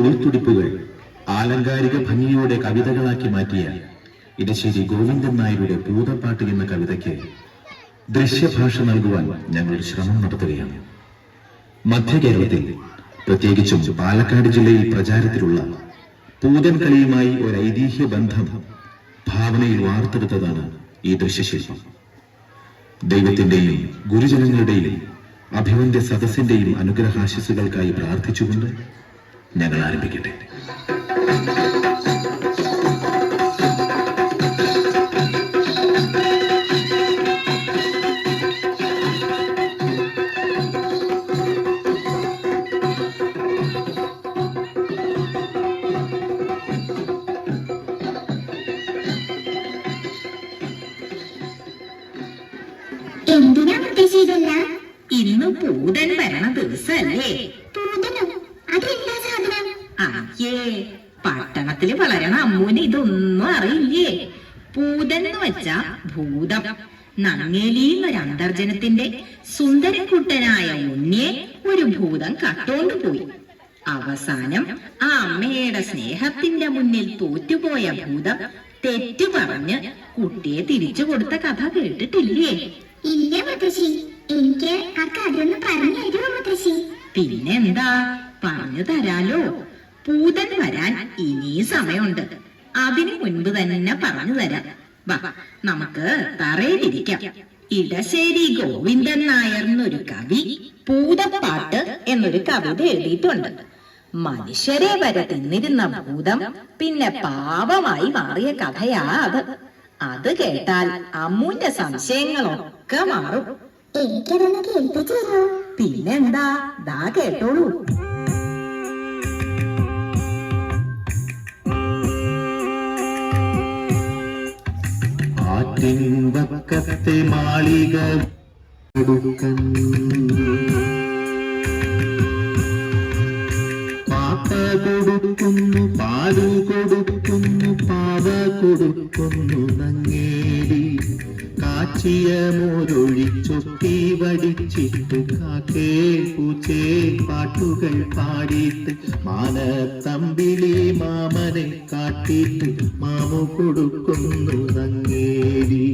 തുള്ളിത്തുടിപ്പുകൾ ആലങ്കാരിക ഭംഗിയോടെ കവിതകളാക്കി മാറ്റിയ ഇടശ്ശേരി ഗോവിന്ദൻ നായരുടെ ഭൂതപ്പാട്ട് എന്ന കവിതയ്ക്ക് ദൃശ്യഭാഷ നൽകുവാൻ ഞങ്ങൾ ശ്രമം നടത്തുകയാണ്. മധ്യ കേരളത്തിൽ പ്രത്യേകിച്ചും പാലക്കാട് ജില്ലയിൽ പ്രചാരത്തിലുള്ള പൂതൻ കളിയുമായി ഒരു ഐതിഹ്യ ബന്ധം ഭാവനയിൽ വാർത്തെടുത്തതാണ് ഈ ദൃശ്യശില്പം. ദൈവത്തിന്റെയും ഗുരുജനങ്ങളുടെയും അഭിവന്ദ്യ സദസ്സിന്റെയും അനുഗ്രഹാശിസുകൾക്കായി പ്രാർത്ഥിച്ചുകൊണ്ട് ഞങ്ങൾ ആരംഭിക്കട്ടെ. എന്തിനാ മുത്തശ്ശി ഇതെല്ലാം ഇന്ന് പൂതൻ വരണ ദിവസല്ലേ? പൂതനോ? പട്ടണത്തിൽ വളരണ അമ്മൂന് ഇതൊന്നും അറിയില്ലേ? പൂതൻ വെച്ച ഭൂതം. നങ്ങേലി ഒരു അന്തർജനത്തിന്റെ സുന്ദരക്കുട്ടനായ ഉണ്ണിയെ ഒരു ഭൂതം കട്ടോണ്ടുപോയി അവസാനം ആ അമ്മയുടെ സ്നേഹത്തിന്റെ മുന്നിൽ തോറ്റുപോയ ഭൂതം തെറ്റു പറഞ്ഞ് കുട്ടിയെ തിരിച്ചു കൊടുത്ത കഥ കേട്ടിട്ടില്ലേ? ഇല്ല മുത്തശ്ശി. എനിക്ക് ആ കഥയൊന്ന് പറഞ്ഞു തരുമോ മുത്തശ്ശി? പിന്നെന്താ? പറഞ്ഞു തരാലോ. പൂതൻ വരാൻ ഇനീ സമയമുണ്ട്. അതിനു മുൻപ് തന്നെ പറഞ്ഞു തരാം. വാ നമുക്ക് തറയിലിരിക്കാം. ഇടശ്ശേരി ഗോവിന്ദൻ നായർ എന്നൊരു കവി പൂതപ്പാട്ട് എന്നൊരു കവിത എഴുതിയിട്ടുണ്ട്. മനുഷ്യരെ വരെ തിന്നിരുന്ന ഭൂതം പിന്നെ പാപമായി മാറിയ കഥയാ അത്. അത് കേട്ടാൽ അമ്മുന്റെ സംശയങ്ങളൊക്കെ മാറും. എനിക്കതൊന്ന് കേൾപ്പിച്ചു പിന്നെന്താ? ദാ കേട്ടോളൂ. ആറ്റിൻപക്കത്തെ മാളിക കൊടുക്കുന്നു പാലു കൊടുക്കുന്നു പാവ കൊടുക്കുന്നു നങ്ങേടി കാച്ചിയ മോരൊഴിച്ചൊട്ടി വടിച്ചിട്ട് കാക്കേ പൂച്ചേ പാട്ടുകൾ പാടിയിട്ട് മാനത്തമ്പിളി മാമനെ കാട്ടിയിട്ട് മാമു കൊടുക്കുന്നു നങ്ങേരി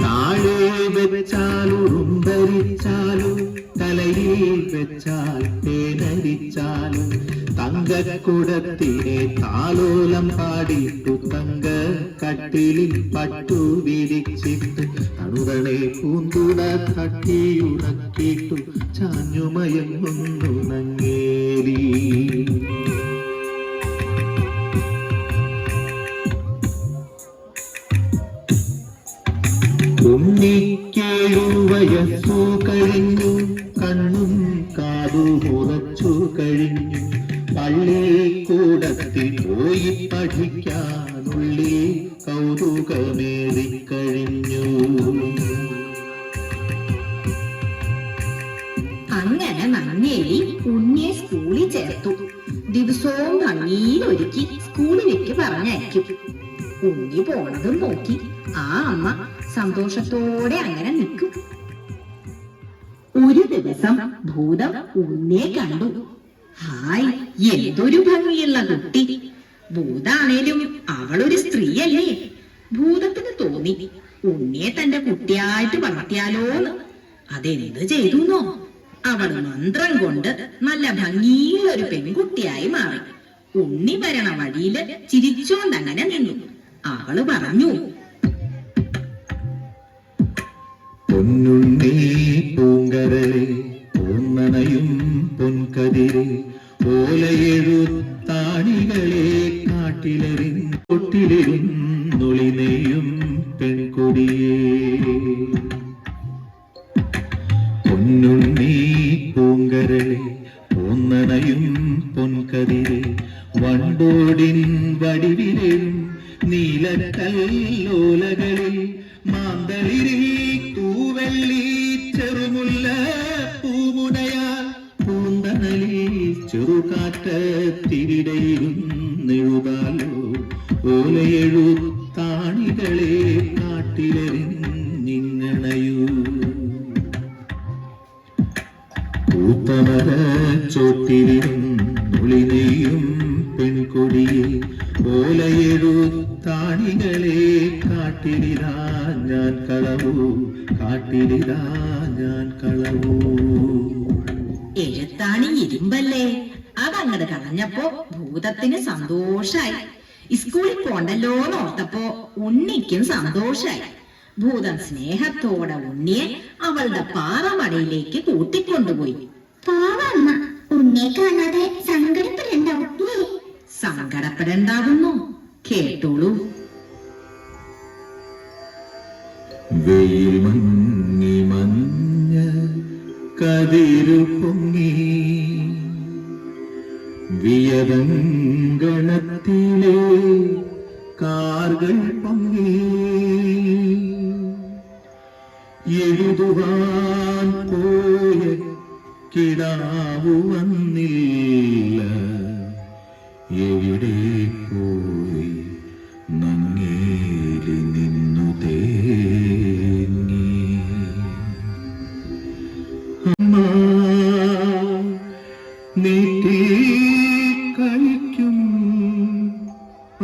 താഴെ വെച്ചാലും ഉറുമ്പരിച്ചാലും തലയിൽ വെച്ചാൽ തങ്കക്കുടത്തിനെ താലോലം പാടിയിട്ടു തങ്ക കട്ടിലിൽ പട്ടു വിരിച്ചിട്ട്. അണുകളെ പൂന്തുട തട്ടിയുണക്കിട്ടു ഒന്നു നങ്ങേരി നങ്ങേലി സ്കൂളിൽ ചേർത്തു. ദിവസവും ഭംഗിയിൽ ഒരുക്കി സ്കൂളിലേക്ക് പറഞ്ഞയക്കും. കുഞ്ഞി പോണതും നോക്കി. ആ അമ്മ സന്തോഷത്തോടെ അങ്ങനെ നിൽക്കും. ഒരു ദിവസം ഭൂതം ഉണ്ണിയെ കണ്ടു. ഹായ് എന്തൊരു ഭംഗിയുള്ള കുട്ടി. ഭൂതാണേലും അവളൊരു സ്ത്രീയല്ലേ? ഭൂതത്തിന് തോന്നി. ഉണ്ണിയെ തന്റെ കുട്ടിയായിട്ട് വളർത്തിയാലോന്ന്. അതെന്ത് ചെയ്തുന്നോ? അവൾ മന്ത്രം കൊണ്ട് നല്ല ഭംഗിയുള്ള ഒരു പെൺകുട്ടിയായി മാറി. ഉണ്ണി വരണ വഴിയിൽ ചിരിച്ചോണ്ടങ്ങനെ നിന്നു. അവൾ പറഞ്ഞു പൊന്നുണ്ണി ഓലയെഴുത്താണികളെ കാട്ടിലെറിഞ്ഞിങ്ങണയൂ പൂത്ത ചോട്ടിലിരുന്നൊളിനെയും പെൺകൊടിയെ ഓലയെഴുത്താണികളെ കാട്ടിലിതാ ഞാൻ കളവൂ കാട്ടിലിതാ ഞാൻ കളവൂ. എഴുത്താണി ഇരുമ്പല്ലേ? അതങ്ങട് കളഞ്ഞപ്പോ ഭൂതത്തിന് സന്തോഷായി. സ്കൂളിൽ പോണ്ടല്ലോ ഓർത്തപ്പോ ഉണ്ണിക്കും സന്തോഷായി. ഭൂതം സ്നേഹത്തോടെ ഉണ്ണിയെ അവളുടെ പാറമടയിലേക്ക് കൂട്ടിക്കൊണ്ടുപോയി. പാവമ്മ ഉണ്ണിയെ കാണാതെ സങ്കടപ്പെടണ്ടാവും. സങ്കടപ്പെടണ്ടാവുന്നു. കേട്ടോളൂ. വെയിൽ മഞ്ഞി മഞ്ഞ കതിരു പൊങ്ങി വിയതങ്കണത്തിലെ കാർകൾ പങ്കി എഴുതുവാൻ പോയ കിടാവു വന്നില്ല. എവിടെ പോയി നങ്ങേലി നിന്നു തേങ്ങി. അമ്മ നീട്ടി കഴിക്കും.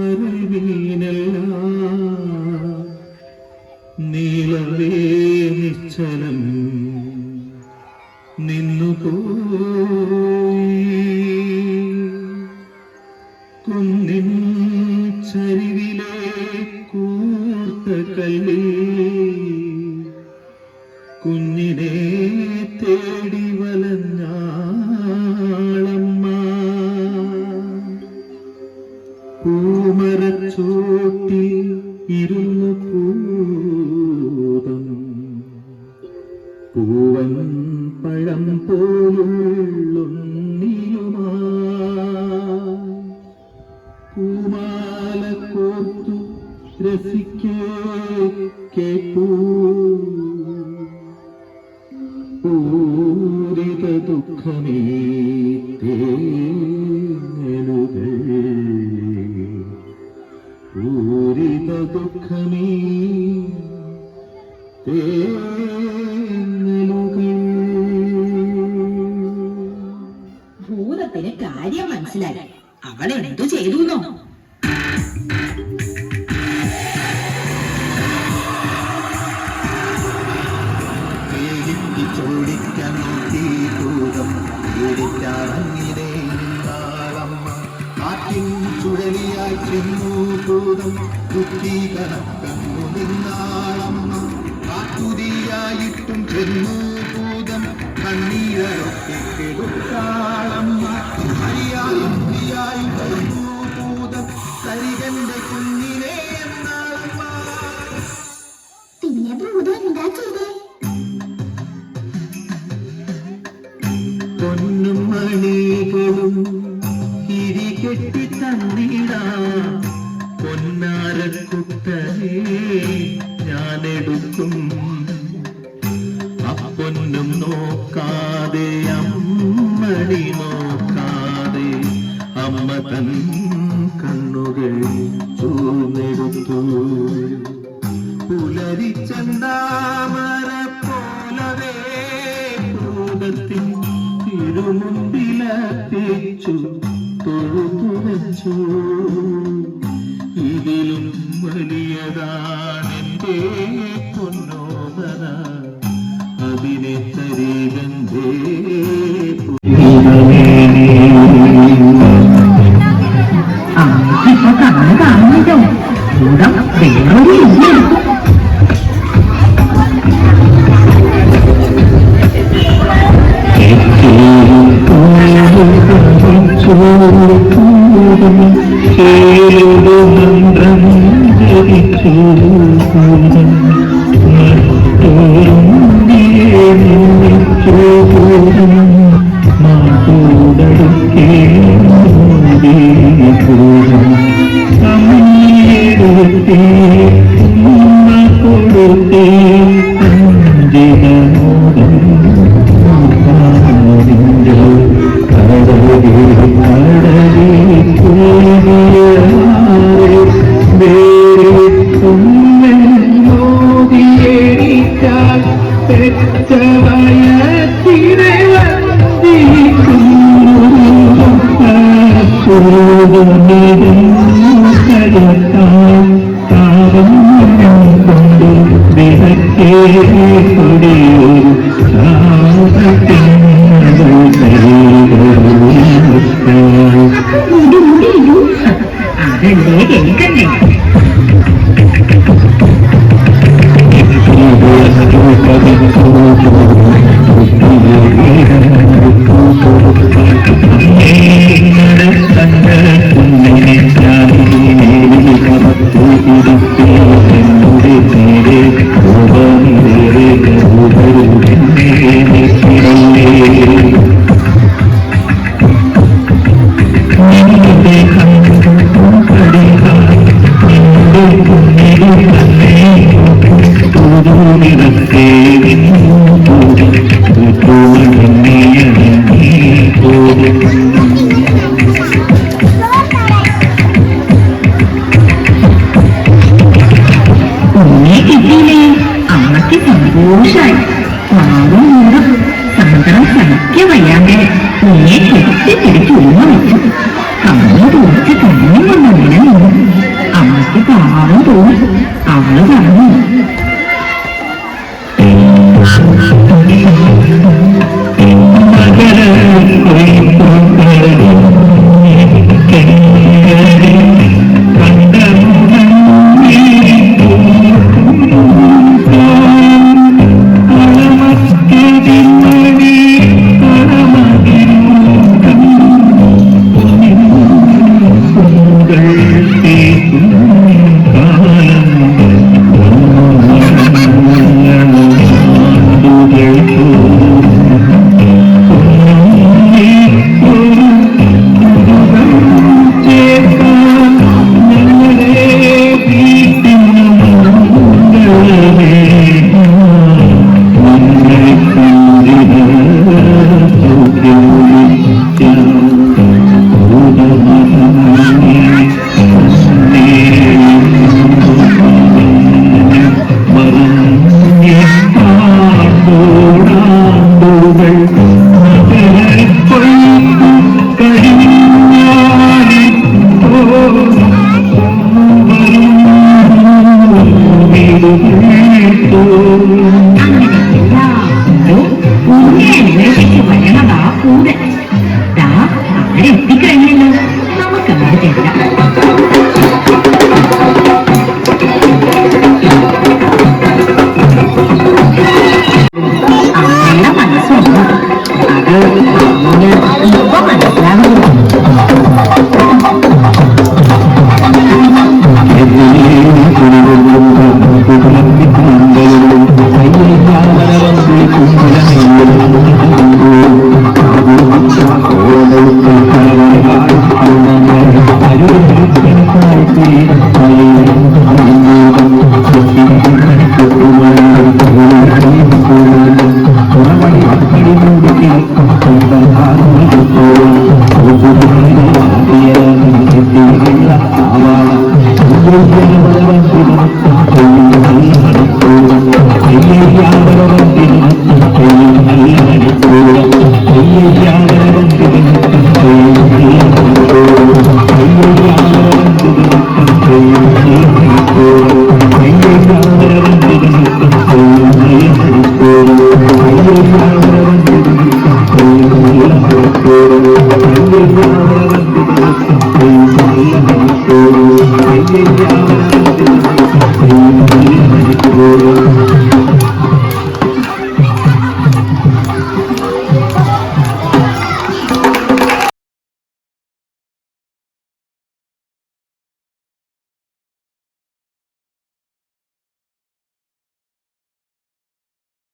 അറിവീനല്ല നീളവേ നിശ്ചലം നിന്നുപോയി. കുന്നിൻ ചരിവിലെ കൂർത്ത കല്ലി കുഞ്ഞിനെ തേടി വലഞ്ഞാളമ്മ കേട്ടു അമ്മ തൻ കണ്ണുകൾ ചൂന്നെടുത്തു. പുലരിച്ചന്താമര പോലവേ ഭൂതത്തിൽ തിരുമുമ്പിലത്തേച്ചു തൊഴുതു വെച്ചു. ഇതിലും വലിയതാണെന്റെ പൊന്നോമന അതിനെ തരീകന്തേ তিনি വന്ദിക്കുന്നു മുടി മുടി Thank you. കെട്ടിപ്പിടിച്ച് ഉമ്മ